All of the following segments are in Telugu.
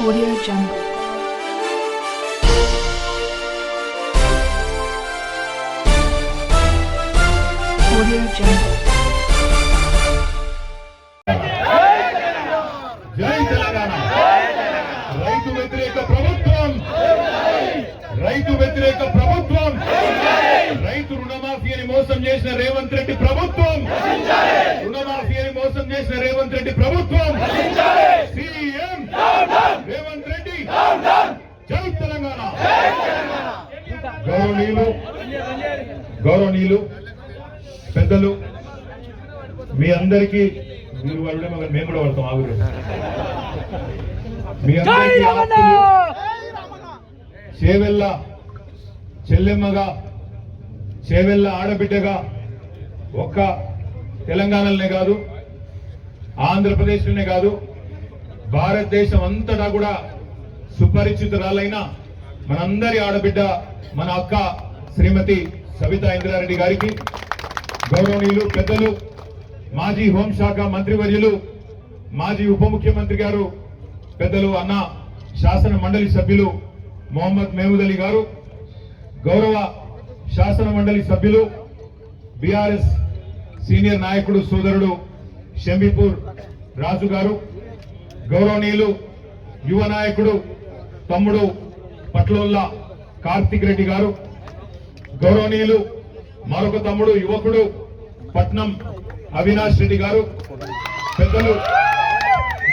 Audio Jungle. Audio Jungle. జై తెలంగాణ. రైతు వ్యతిరేక ప్రభుత్వం. రైతు వ్యతిరేక ప్రభుత్వం. రైతు రుణమాఫీ అని మోసం చేసిన రేవంత్ రెడ్డి ప్రభుత్వం. రుణమాఫీ అని మోసం చేసిన రేవంత్ రెడ్డి ప్రభుత్వం సీఎం రేవంత్ రెడ్డి జై తెలంగాణ గౌరవనీయులు గౌరవనీయులు పెద్దలు మీ అందరికీ మీరు వాళ్ళే మగ మేము కూడా పడతాం ఆగురు మీ అందరికీ చేవెళ్ళ చెల్లెమ్మగా చేవెళ్ళ ఆడబిడ్డగా ఒక్క తెలంగాణలోనే కాదు ఆంధ్రప్రదేశ్లోనే కాదు భారతదేశం అంతటా కూడా సుపరిచితురాలైన మనందరి ఆడబిడ్డ మన అక్క శ్రీమతి సవిత ఇంద్రారెడ్డి గారికి గౌరవనీయులు పెద్దలు మాజీ హోంశాఖ మంత్రివర్యులు మాజీ ఉప ముఖ్యమంత్రి గారు పెద్దలు అన్న శాసన మండలి సభ్యులు మొహమ్మద్ మెహమూద్ అలీ గారు గౌరవ శాసన మండలి సభ్యులు బీఆర్ఎస్ సీనియర్ నాయకుడు సోదరుడు షంబీపూర్ రాజు గారు గౌరవనీయులు యువ నాయకుడు తమ్ముడు పట్లోల్లా కార్తిక్ రెడ్డి గారు గౌరవనీయులు మరొక తమ్ముడు యువకుడు పట్నం అవినాష్ రెడ్డి గారు పెద్దలు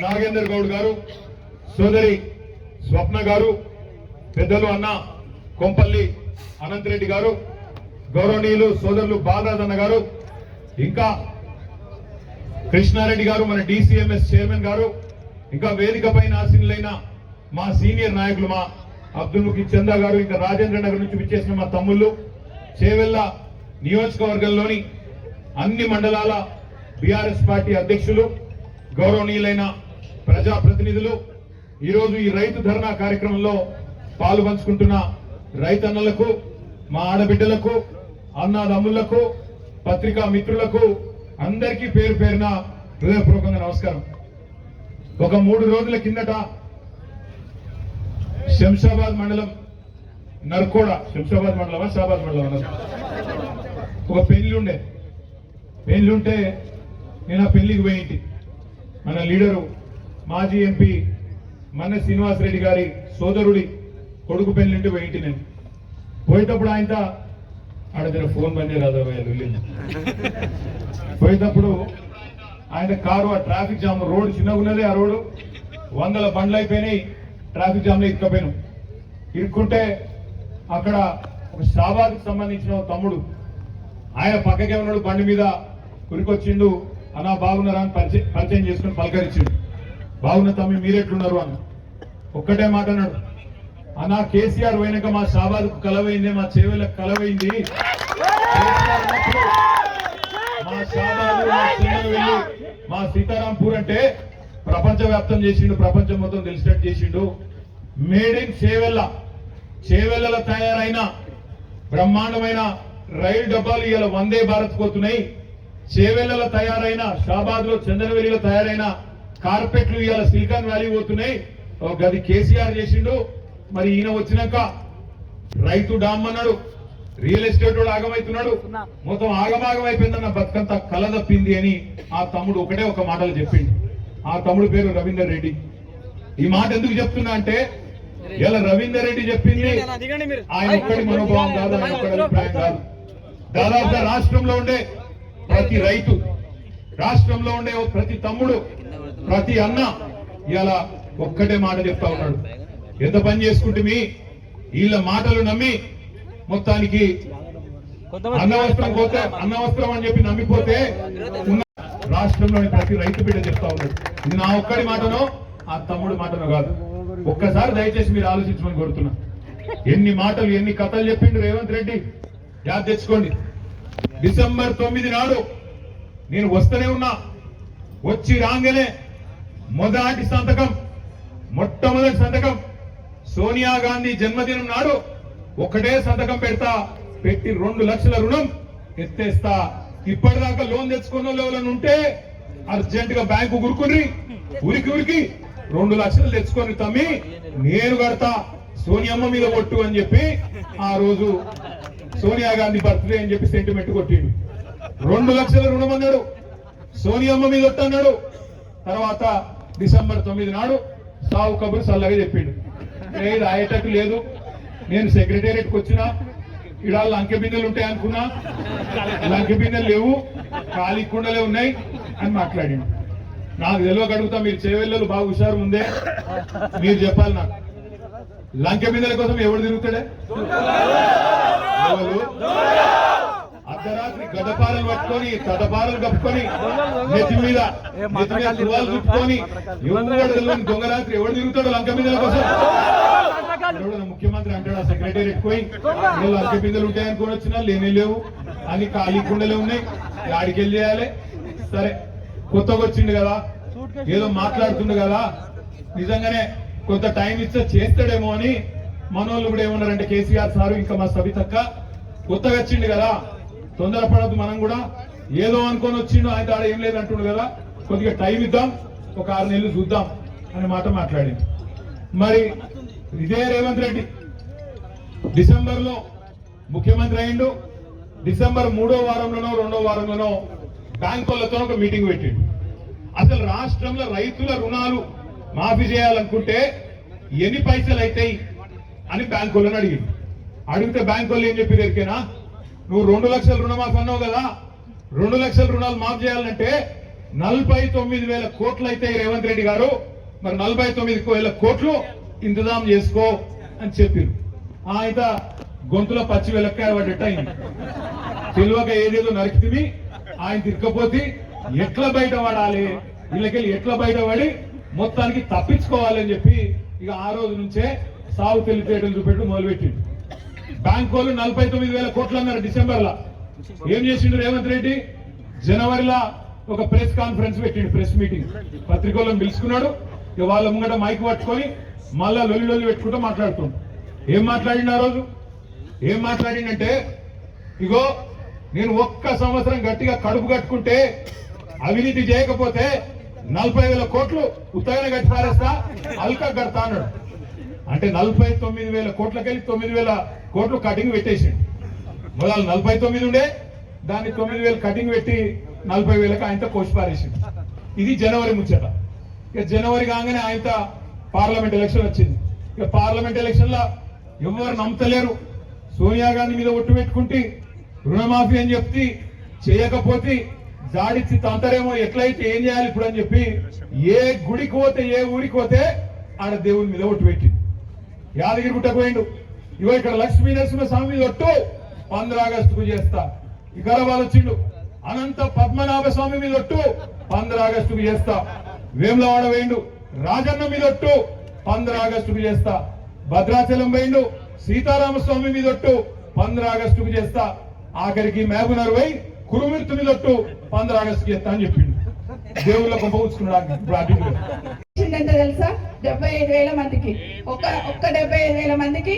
నాగేందర్ గౌడ్ గారు సోదరి స్వప్న గారు పెద్దలు అన్న కొంపల్లి అనంతరెడ్డి గారు గౌరవనీయులు సోదరులు బాలరాజన్న గారు ఇంకా కృష్ణారెడ్డి గారు మన డిసిఎంఎస్ చైర్మన్ గారు ఇంకా వేదిక పైన మా సీనియర్ నాయకులు మా అబ్దుల్ ముఖీ చందా గారు ఇంకా రాజేంద్ర నగర్ నుంచి విచ్చేసిన మా తమ్ముళ్ళు చేవెళ్ళ నియోజకవర్గంలోని అన్ని మండలాల బీఆర్ఎస్ పార్టీ అధ్యక్షులు గౌరవనీయులైన ప్రజాప్రతినిధులు ఈరోజు ఈ రైతు ధర్నా కార్యక్రమంలో పాలు పంచుకుంటున్న రైతన్నలకు మా ఆడబిడ్డలకు అన్నాదమ్ములకు పత్రికా మిత్రులకు అందరికీ పేరు పేరున హృదయపూర్వకంగా నమస్కారం. ఒక మూడు రోజుల కిందట శంషాబాద్ మండలం నర్కోడ. శంషాబాద్ మండలమా? షాబాద్ మండలం ఒక పెళ్ళి ఉండే పెళ్ళి ఉంటే నేను ఆ పెళ్ళికి పోయింటి. మన లీడరు మాజీ ఎంపీ మన శ్రీనివాస్ రెడ్డి గారి సోదరుడి కొడుకు పెళ్ళి ఉంటే పోయింటి నేను. పోయేటప్పుడు ఆయనతో ఆడ దగ్గర ఫోన్ బంద్ రాదా వెళ్ళింది. పోయేటప్పుడు ఆయన కారు ఆ ట్రాఫిక్ జామ్ రోడ్ చిన్నగా ఉన్నది ఆ రోడ్డు. వందల బండ్లు అయిపోయినాయి. ట్రాఫిక్ జామ్లో ఇరుక్కపోయినాం. ఇరుక్కుంటే అక్కడ ఒక షాబాద్కి సంబంధించిన తమ్ముడు ఆయన పక్కకే ఉన్నాడు బండి మీద ఉరికొచ్చిండు అన్నా బాగున్నారా అని పరిచయం పరిచయం చేసుకుని పలకరించిండు. బాగున్న తమ్మి మీరెట్లున్నారు? అన్న. ఒక్కటే మాట అన్నాడు. అన్నా కేసీఆర్ పోయినాక మా షాబాద్కు కలవైంది మా చేవెళ్ళకు కలవైంది. మా షాబాదు మా సీతారాంపూర్ అంటే ప్రపంచ వ్యాప్తం చేసిండు ప్రపంచం మొత్తం తెలిసినట్టు చేసిండు. Made in Chevella. చేవెళ్ళలో తయారైన బ్రహ్మాండమైన రైలు డబ్బాలు ఇలా వందే భారత్ పోతున్నాయి చేవెళ్ళలో తయారైన షాబాద్లో చందనవెల్లిలో తయారైన కార్పెట్లు ఇవాళ సిలికాన్ వ్యాలీ పోతున్నాయి. గది కేసీఆర్ చేసిండు. మరి ఈయన వచ్చినాక రైతు డామ్ అన్నాడు రియల్ ఎస్టేట్ వాడు ఆగమవుతున్నాడు మొత్తం ఆగమాగం అయిపోయిందన్న బతుకంతా కల తప్పింది అని ఆ తమ్ముడు ఒకటే ఒక మాటలు చెప్పిండు. ఆ తమ్ముడు పేరు రవీందర్ రెడ్డి. ఈ మాట ఎందుకు చెప్తున్నా అంటే ఇలా రవీందర్ రెడ్డి చెప్పింది ఆయన ఒక్కడి మనోభావం కాదు ఆయన ఒక్కడి అభిప్రాయం కాదు. దాదాపుగా రాష్ట్రంలో ఉండే ప్రతి రైతు రాష్ట్రంలో ఉండే ప్రతి తమ్ముడు ప్రతి అన్న ఇలా ఒక్కటే మాట చెప్తా ఉన్నాడు. ఎంత పని చేసుకుంటే వీళ్ళ మాటలు నమ్మి మొత్తానికి అన్నవస్త్రం పోతే అన్నవస్త్రం అని చెప్పి నమ్మిపోతే రాష్ట్రంలోని ప్రతి రైతు బిడ్డ చెప్తా ఉన్నాడు. ఇది నా ఒక్కడి మాటనో ఆ తమ్ముడు మాటనో కాదు. ఒక్కసారి దయచేసి మీరు ఆలోచించమని కోరుతున్నా. ఎన్ని మాటలు ఎన్ని కథలు చెప్పిండు రేవంత్ రెడ్డి? యాద్ తెచ్చుకోండి. డిసెంబర్ తొమ్మిది నాడు నేను వస్తూనే ఉన్నా. వచ్చి రాగానే మొదటి సంతకం మొట్టమొదటి సంతకం. సోనియా గాంధీ జన్మదినం నాడు ఒకటే సంతకం పెడతా పెట్టి రెండు లక్షల రుణం ఎత్తేస్తా. ఇప్పటిదాకా లోన్ తెచ్చుకున్న వాళ్ళు ఎవరైనా ఉంటే అర్జెంట్గా బ్యాంకు గురుకుని ఉరికి ఉరికి రెండు లక్షలు తెచ్చుకొని తమ్మి నేను కడతా సోనియమ్మ మీద కొట్టు అని చెప్పి ఆ రోజు సోనియా గాంధీ బర్త్డే అని చెప్పి సెంటిమెంట్ కొట్టిండు. రెండు లక్షల రుణం అన్నాడు. సోనియమ్మ మీద కొట్టు అన్నాడు. తర్వాత డిసెంబర్ తొమ్మిది నాడు సావు కబురు చల్లగా చెప్పిండు. లేదు అయ్యేటట్టు లేదు. నేను సెక్రటేరియట్కి వచ్చినా ఇక్కడ లంకె బిందెలు ఉంటాయి అనుకున్నా? బిందెలు లేవు ఖాళీ కుండలే ఉన్నాయి అని మాట్లాడిండు. నాకు తెలియక అడుగుతా మీరు చేవెళ్ళలు బాగా హుషారు ముందే మీరు చెప్పాలి నాకు. లంకె బిందెల కోసం ఎవడు తిరుగుతాడే? అర్ధరాత్రి గడపాలను పట్టుకొని తదపాలను కప్పుకొని నెత్తి మీద నెత్తి మీద చుట్టుకొని ఎవరు తెలియని దొంగ రాత్రి ఎవడు తిరుగుతాడు లంక బిందెల కోసం. ముఖ్యమంత్రి అంటాడు ఆ సెక్రటరీ పోయి "ఏ లంక బిందెలు ఉంటాయి అనుకుని వచ్చినా లేనే లేవు. అని ఖాళీ కుండలే ఉన్నాయి. ఆడికి వెళ్ళి చేయాలి. సరే కొత్తగా వచ్చిండు కదా. ఏదో మాట్లాడుతుండు కదా. నిజంగానే కొంత టైం ఇస్తే చేస్తాడేమో అని మనోళ్ళు కూడా ఏమన్నారంటే కేసీఆర్ సారు ఇంకా మా సబితక్క కొత్తగా వచ్చిండు కదా. తొందరపడద్దు మనం కూడా. ఏదో అనుకొని వచ్చిండు ఆయన ఆడ ఏం లేదు అంటుండు కదా. కొద్దిగా టైం ఇద్దాం. ఒక ఆరు నెలలు చూద్దాం అనే మాట మాట్లాడింది మరి ఇదే రేవంత్ రెడ్డి. డిసెంబర్లో ముఖ్యమంత్రి అయిండు. డిసెంబర్ మూడో వారంలోనో రెండో వారంలోనో బ్యాంకులతో ఒక మీటింగ్ పెట్టిండు. అసలు రాష్ట్రంలో రైతుల రుణాలు మాఫీ చేయాలనుకుంటే ఎన్ని పైసలు అవుతాయి అని బ్యాంకులను అడిగింది అడిగితే బ్యాంకు వాళ్ళు ఏం చెప్పి దొరికేనా నువ్వు రెండు లక్షల రుణమాఫీ అన్నావు కదా రెండు లక్షల రుణాలు మాఫ్ చేయాలంటే నలభై తొమ్మిది వేల కోట్లు అయితే రేవంత్ రెడ్డి గారు. మరి నలభై తొమ్మిది వేల కోట్లు ఇంతజాం చేసుకో అని చెప్పారు. ఆయన గొంతులో పచ్చి వెలక్కాయ పడ్డట్టు అయింది. తెలివక ఏదేదో నరికితివి ఆయన తిరగపోతే ఎట్లా బయట పడాలి? వీళ్ళకెళ్ళి ఎట్లా బయట పడి మొత్తానికి తప్పించుకోవాలని చెప్పి ఇక ఆ రోజు నుంచే సాగు తెలివితేటలు చూపెట్టు మొదలుపెట్టిండు. బ్యాంక్ వాళ్ళు నలభై తొమ్మిది వేల కోట్లు అన్నారు డిసెంబర్ లా ఏం చేసిండు రేవంత్ రెడ్డి? జనవరిలో ఒక ప్రెస్ కాన్ఫరెన్స్ పెట్టిండు ప్రెస్ మీటింగ్. పత్రికలను పిలుచుకున్నాడు. ఇక వాళ్ళ ముంగట మైక్ పట్టుకొని మళ్ళా లొల్లి లొల్లి పెట్టుకుంటూ మాట్లాడుతుండు ఏం మాట్లాడిండు ఆ రోజు? ఏం మాట్లాడిండంటే ఇగో నేను ఒక్క సంవత్సరం గట్టిగా కడుపు కట్టుకుంటే అవినీతి చేయకపోతే నలభై వేల కోట్లు ఉత్తగానే కట్టి పారేస్తా అల్కా కడతా అన్నాడు. అంటే నలభై తొమ్మిది వేల కోట్లకెళ్ళి తొమ్మిది వేల కోట్లు కటింగ్ పెట్టేసిండు. మొదలు నలభై తొమ్మిది ఉండే దాన్ని తొమ్మిది వేలు కటింగ్ పెట్టి నలభై వేలకు ఆయనతో కోసి పారేసిండు. ఇది జనవరి ముచ్చట. ఇక జనవరి కాగానే ఆయనతో పార్లమెంట్ ఎలక్షన్ వచ్చింది. ఇక పార్లమెంట్ ఎలక్షన్లో ఎవరు నమ్మతలేరు. సోనియా గాంధీ మీద ఒట్టు పెట్టుకుంటే రుణమాఫీ అని చెప్తే చేయకపోతే జాడిచ్చి తంతరేమో ఎట్లయితే ఏం చేయాలి ఇప్పుడు అని చెప్పి ఏ గుడికి పోతే ఏ ఊరికి పోతే ఆడ దేవుని మీద ఒట్టు పెట్టింది. యాదగిరి గుట్టకు పోయిండు. ఇవో ఇక్కడ లక్ష్మీ నరసింహస్వామి మీద ఒట్టు పంద్ర ఆగస్టుకు చేస్తా. వికారాబాద్ వచ్చిండు. అనంత పద్మనాభ స్వామి మీద ఒట్టు పంద్ర ఆగస్టుకు చేస్తా. వేములవాడ వేయండు రాజన్న మీదొట్టు పంద్ర ఆగస్టుకు చేస్తా. భద్రాచలం పోయిండు సీతారామస్వామి మీదొట్టు పంద్ర ఆగస్టుకు చేస్తా. ఆఖరికి మహబూనర్ పోయి కురుమిర్తు మీదొట్టు పంద్ర ఆగస్టుకు చేస్తా అని చెప్పిండు. దేవుళ్ళ కొంప తెలుసా? డెబ్బై ఐదు వేల మందికి. ఒక్క ఒక్క డెబ్బై ఐదు వేల మందికి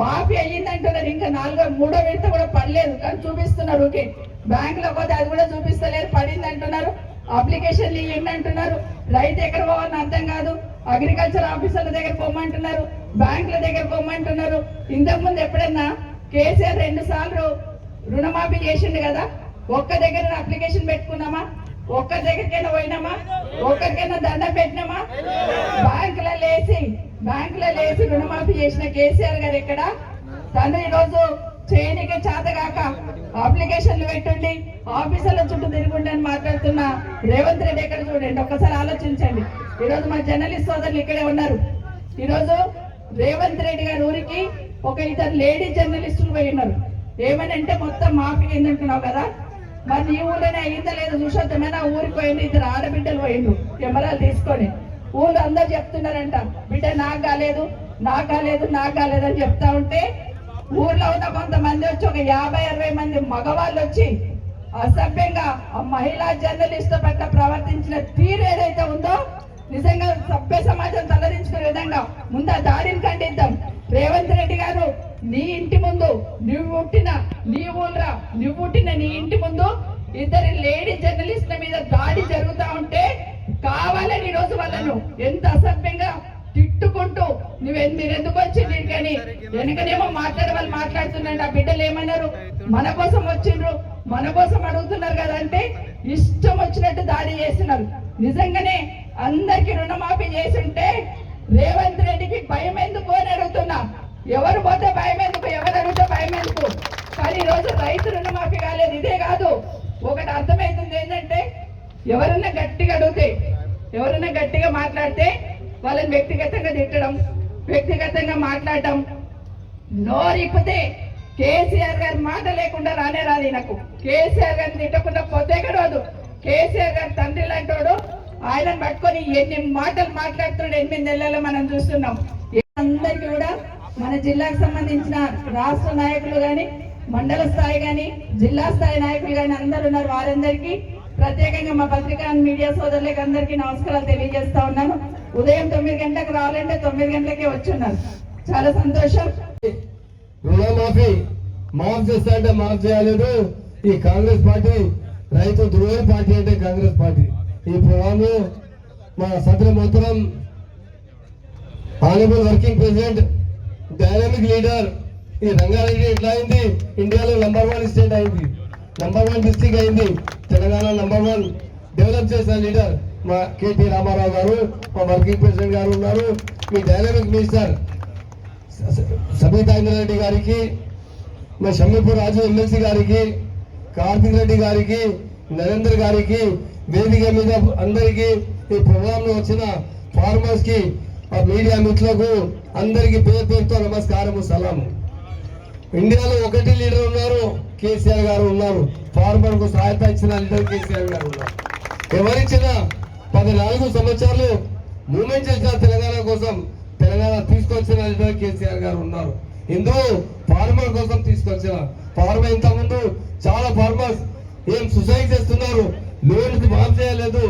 మాఫీ అయ్యిందంటున్నారు ఇంకా నాలుగో మూడో విడత కూడా పడలేదు. కానీ చూపిస్తున్నారు ఓకే బ్యాంక్లో పోతే అది కూడా చూపిస్తలేదు పడింది అంటున్నారు. అప్లికేషన్లు ఇవ్వండి అంటున్నారు రైతు ఎక్కడ పోవాలని అర్థం కాదు. అగ్రికల్చర్ ఆఫీసర్ల దగ్గర పోమంటున్నారు. బ్యాంకుల దగ్గర పోమంటున్నారు. ఇంతకుముందు ఎప్పుడన్నా కేసీఆర్ రెండు సార్లు రుణమాఫీ చేసిండు కదా? ఒక్క దగ్గర అప్లికేషన్ పెట్టుకున్నామా? ఒక్క దగ్గరికైనా పోయినామా? ఒక్కరికైనా దండ పెట్టినామా? బ్యాంకులో లేచి బ్యాంకులో లేచి రుణమాఫీ చేసిన కేసీఆర్ గారు ఎక్కడ? తను ఈరోజు చేయనికే చేతగాక అప్లికేషన్లు పెట్టుండి ఆఫీసర్ల చుట్టూ తిరుగుండి అని మాట్లాడుతున్న రేవంత్ రెడ్డి ఎక్కడ చూడండి ఒక్కసారి ఆలోచించండి. ఈరోజు మా జర్నలిస్ట్ సోదరులు ఇక్కడే ఉన్నారు. ఈరోజు రేవంత్ రెడ్డి గారి ఊరికి ఒక ఇద్దరు లేడీ జర్నలిస్టులు పోయి ఉన్నారు. ఏమని అంటే మొత్తం మాఫీ ఏందంటున్నావు కదా? మరి నీ ఊళ్ళోనే అయిందా లేదా చూసొద్దామని ఊరికి పోయిండు ఇద్దరు ఆడబిడ్డలు పోయిండు కెమెరాలు తీసుకొని. ఊళ్ళో అందరు చెప్తున్నారంట బిడ్డ నాకు కాలేదు నాకు కాలేదు నాకు కాలేదు అని చెప్తా ఉంటే ఊర్లో ఉన్న కొంతమంది వచ్చి ఒక యాభై అరవై మంది మగవాళ్ళు వచ్చి అసభ్యంగా ఆ మహిళా జర్నలిస్ట్ పట్ల ప్రవర్తించిన తీరు ఏదైతే ఉందో నిజంగా సభ్య సమాజం తలదించుకునే విధంగా ముందు ఆ దాడిని ఖండిద్దాం. రేవంత్ రెడ్డి గారు నీ ఇంటి ముందు నువ్వు పుట్టిన నీ ఊళ్ళ నువ్వు పుట్టిన నీ ఇంటి ముందు ఇద్దరు లేడీ జర్నలిస్టుల మీద దాడి జరుగుతా ఉంటే కావాలని రోజు వాళ్ళను ఎంత అసభ్యంగా తిట్టుకుంటూ నువ్వు మీరు ఎందుకు నీకని కానీ మాట్లాడే వాళ్ళు మాట్లాడుతున్నారు ఆ బిడ్డలు ఏమన్నారు? మన కోసం వచ్చిండ్రు. మన కోసం అడుగుతున్నారు కదా అంటే ఇష్టం వచ్చినట్టు దాడి చేస్తున్నారు. నిజంగానే అందరికి రుణమాఫీ చేసి రేవంత్ రెడ్డికి భయం ఎందుకు అని అడుగుతున్నా. ఎవరు పోతే భయం ఎందుకు? ఎవరు అడిగితే భయం ఎందుకు? కానీ ఈ రోజు రైతు రుణమాఫీ కాలేదు. ఇదే కాదు. ఒకటి అర్థమవుతుంది ఏంటంటే ఎవరన్నా గట్టిగా అడిగితే ఎవరన్నా గట్టిగా మాట్లాడితే వాళ్ళని వ్యక్తిగతంగా తిట్టడం వ్యక్తిగతంగా మాట్లాడటం నోరిప్పితే కేసీఆర్ గారి మాట లేకుండా రానే రాదు నాకు కేసీఆర్ గారిని తిట్టకుండా పోతే రాదు కేసీఆర్ గారి తండ్రి లాంటోడు ఆయనను పట్టుకొని ఎన్ని మాటలు మాట్లాడుతున్నాడు ఎనిమిది నెలల్లో మనం చూస్తున్నాం. అందరికీ కూడా మన జిల్లాకు సంబంధించిన రాష్ట్ర నాయకులు గాని మండల స్థాయి గాని జిల్లా స్థాయి నాయకులు గాని అందరు ఉన్నారు. వారందరికీ ప్రత్యేకంగా మా పత్రికా మీడియా సోదరులకు అందరికీ నమస్కారాలు తెలియజేస్తా ఉన్నాను. ఉదయం తొమ్మిది గంటలకు రావాలంటే తొమ్మిది గంటలకే వచ్చున్నాను చాలా సంతోషం. రుణమాఫీ మాఫ్ చేస్తా అంటే మాఫ్ చేయలేదు. ఈ కాంగ్రెస్ పార్టీ రైతు ద్రోహి పార్టీ అంటే కాంగ్రెస్ పార్టీ. ఈ ప్రోగ్రామ్ మా సదర మొత్తం honourable working president dynamic leader ఈ రంగారెడ్డి ఎట్లా అయింది? ఇండియాలో నంబర్ వన్ స్టేట్ అయింది. నంబర్ వన్ డిస్టిక్ అయింది. తెలంగాణ నంబర్ వన్ డెవలప్ చేసిన లీడర్ మా కేటీ రామారావు గారు మా వర్కింగ్ ప్రెసిడెంట్ గారు ఉన్నారు. మీ డైనమిక్ మినిస్టర్ సబితా రెడ్డి గారికి మా షమ్మీపూర్ రాజు ఎమ్మెల్సీ గారికి కార్తీక్ రెడ్డి గారికి నరేందర్ గారికి వేదిక మీద అందరికీ ఈ ప్రోగ్రామ్ వచ్చిన ఫార్మర్స్కి ఆ మీడియా మిత్రులకు అందరికీ పేరు పేరుతో నమస్కారము సలాము ఇండియాలో ఒకటి లీడర్ ఉన్నారు కేసీఆర్ గారు ఉన్నారు. ఫార్మర్కు సహాయత ఇచ్చిన లీడర్ కేసీఆర్ గారు ఉన్నారు. ఎవరిచ్చిన పద్నాలుగు సంవత్సరాలు మూమెంట్ చేసిన తెలంగాణ కోసం తెలంగాణ తీసుకొచ్చిన లీడర్ కేసీఆర్ గారు ఉన్నారు. ఇందులో ఫార్మర్ కోసం తీసుకొచ్చిన ఫార్మర్ ఇంతకుముందు ముందు చాలా ఫార్మర్స్ ఏం సుసైడ్ చేస్తున్నారు లోన్కి మాఫ్ చేయలేదు